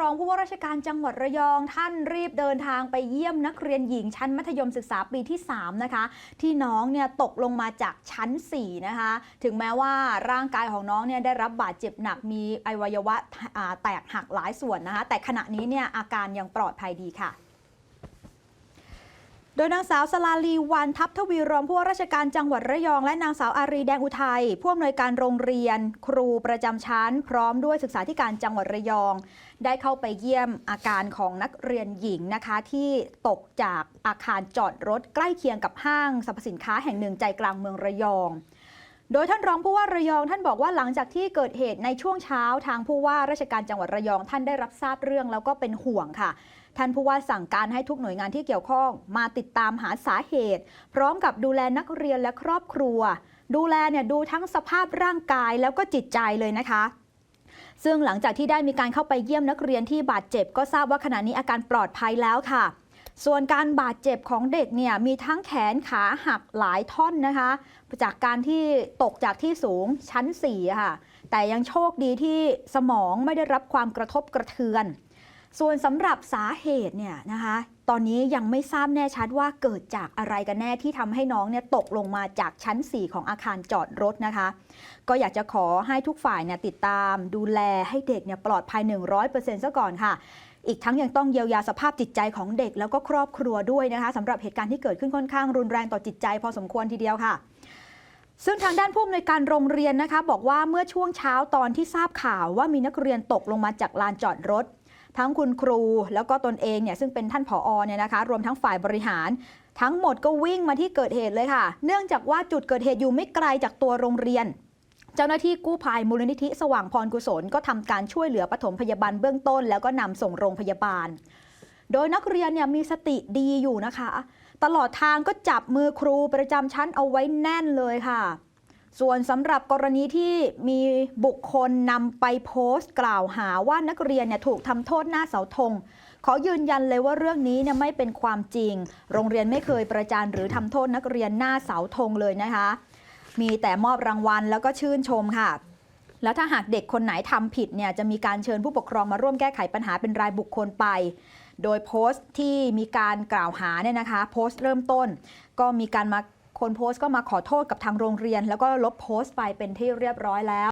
รองผู้ว่าราชการจังหวัดระยอง ท่านรีบเดินทางไปเยี่ยมนักเรียนหญิงชั้นมัธยมศึกษาปีที่ 3 นะคะ ที่น้องเนี่ยตกลงมาจากชั้น 4 นะคะ ถึงแม้ว่าร่างกายของน้องเนี่ยได้รับบาดเจ็บหนักมีอวัยวะแตกหักหลายส่วนนะคะ แต่ขณะนี้เนี่ยอาการยังปลอดภัยดีค่ะ โดยนางสาวสลาลีวันทัพทวีรองผู้ว่าราชการจังหวัดระยอง และนางสาวอารีแดงอุทัยผู้อำนวยการโรงเรียน ครูประจำชั้น พร้อมด้วยศึกษาธิการจังหวัดระยอง ได้เข้าไปเยี่ยมอาการของนักเรียนหญิงนะคะที่ตกจากอาคารจอดรถใกล้เคียงกับห้างสรรพสินค้าแห่งหนึ่งใจกลางเมืองระยอง โดยท่านรองผู้ว่าระยองท่านบอกว่าหลังจากที่เกิดเหตุในช่วงเช้าทางผู้ว่าราชการจังหวัดระยองท่านได้รับทราบเรื่องแล้วก็เป็นห่วงค่ะ ท่านผู้ว่าสั่งการให้ทุกหน่วยงานที่เกี่ยวข้อง มาติดตามหาสาเหตุ พร้อมกับดูแลนักเรียนและครอบครัว ดูแลเนี่ยดูทั้งสภาพร่างกายแล้วก็จิตใจเลยนะคะซึ่งหลังจากที่ได้มีการเข้าไปเยี่ยมนักเรียนที่บาดเจ็บ ก็ทราบว่าขณะนี้อาการปลอดภัยแล้วค่ะ ส่วนการบาดเจ็บของเด็กเนี่ยมีทั้งแขนขาหักหลายท่อนนะคะ จากการที่ตกจากที่สูงชั้น4ค่ะ แต่ยังโชคดีที่สมองไม่ได้รับความกระทบกระเทือน ส่วนสำหรับสาเหตุเนี่ยนะคะ ตอนนี้ยังไม่ทราบแน่ชัดว่าเกิดจากอะไรกันแน่ที่ทำให้น้องเนี่ยตกลงมาจากชั้น 4 ของอาคารจอดรถนะคะ ก็อยากจะขอให้ทุกฝ่ายเนี่ยติดตามดูแลให้เด็กเนี่ยปลอดภัย 100%ซะก่อนค่ะ อีกทั้งยังต้องเยียวยาสภาพจิตใจของเด็กแล้วก็ครอบครัวด้วยนะคะสำหรับเหตุการณ์ที่เกิดขึ้นค่อนข้างรุนแรงต่อจิตใจ พอสมควรทีเดียวค่ะซึ่งทางด้านผู้อำนวยการโรงเรียนนะคะ บอกว่าเมื่อช่วงเช้าตอนที่ทราบข่าวว่ามีนักเรียนตกลงมาจากลานจอดรถ ทั้งคุณครู แล้วก็ตนเองเนี่ยซึ่งเป็นท่านผอเนี่ยนะคะ รวมทั้งฝ่ายบริหาร ทั้งหมดก็วิ่งมาที่เกิดเหตุเลยค่ะ เนื่องจากว่าจุดเกิดเหตุอยู่ไม่ไกลจากตัวโรงเรียน เจ้าหน้าที่กู้ภัยมูลนิธิสว่างพรกุศลก็ทำการช่วยเหลือปฐมพยาบาลเบื้องต้น แล้วก็นำส่งโรงพยาบาล โดยนักเรียนเนี่ยมีสติดีอยู่นะคะ ตลอดทางก็จับมือครูประจำชั้นเอาไว้แน่นเลยค่ะ ส่วนสำหรับกรณีที่มีบุคคลนำไปโพสต์ กล่าวหาว่านักเรียนเนี่ยถูกทำโทษหน้าเสาธงขอยืนยันเลยว่าเรื่องนี้เนี่ยไม่เป็นความจริง โรงเรียนไม่เคยประจานหรือทำโทษนักเรียนหน้าเสาธงเลยนะคะ มีแต่มอบรางวัลแล้วก็ชื่นชมค่ะ แล้วถ้าหากเด็กคนไหนทำผิดเนี่ยจะมีการเชิญผู้ปกครองมาร่วมแก้ไขปัญหาเป็นรายบุคคลไป โดยโพสต์ที่มีการกล่าวหาเนี่ยนะคะ โพสต์เริ่มต้น ก็มีการมาคนโพสต์ก็มาขอโทษกับทางโรงเรียน แล้วก็ลบโพสต์ไปเป็นที่เรียบร้อยแล้ว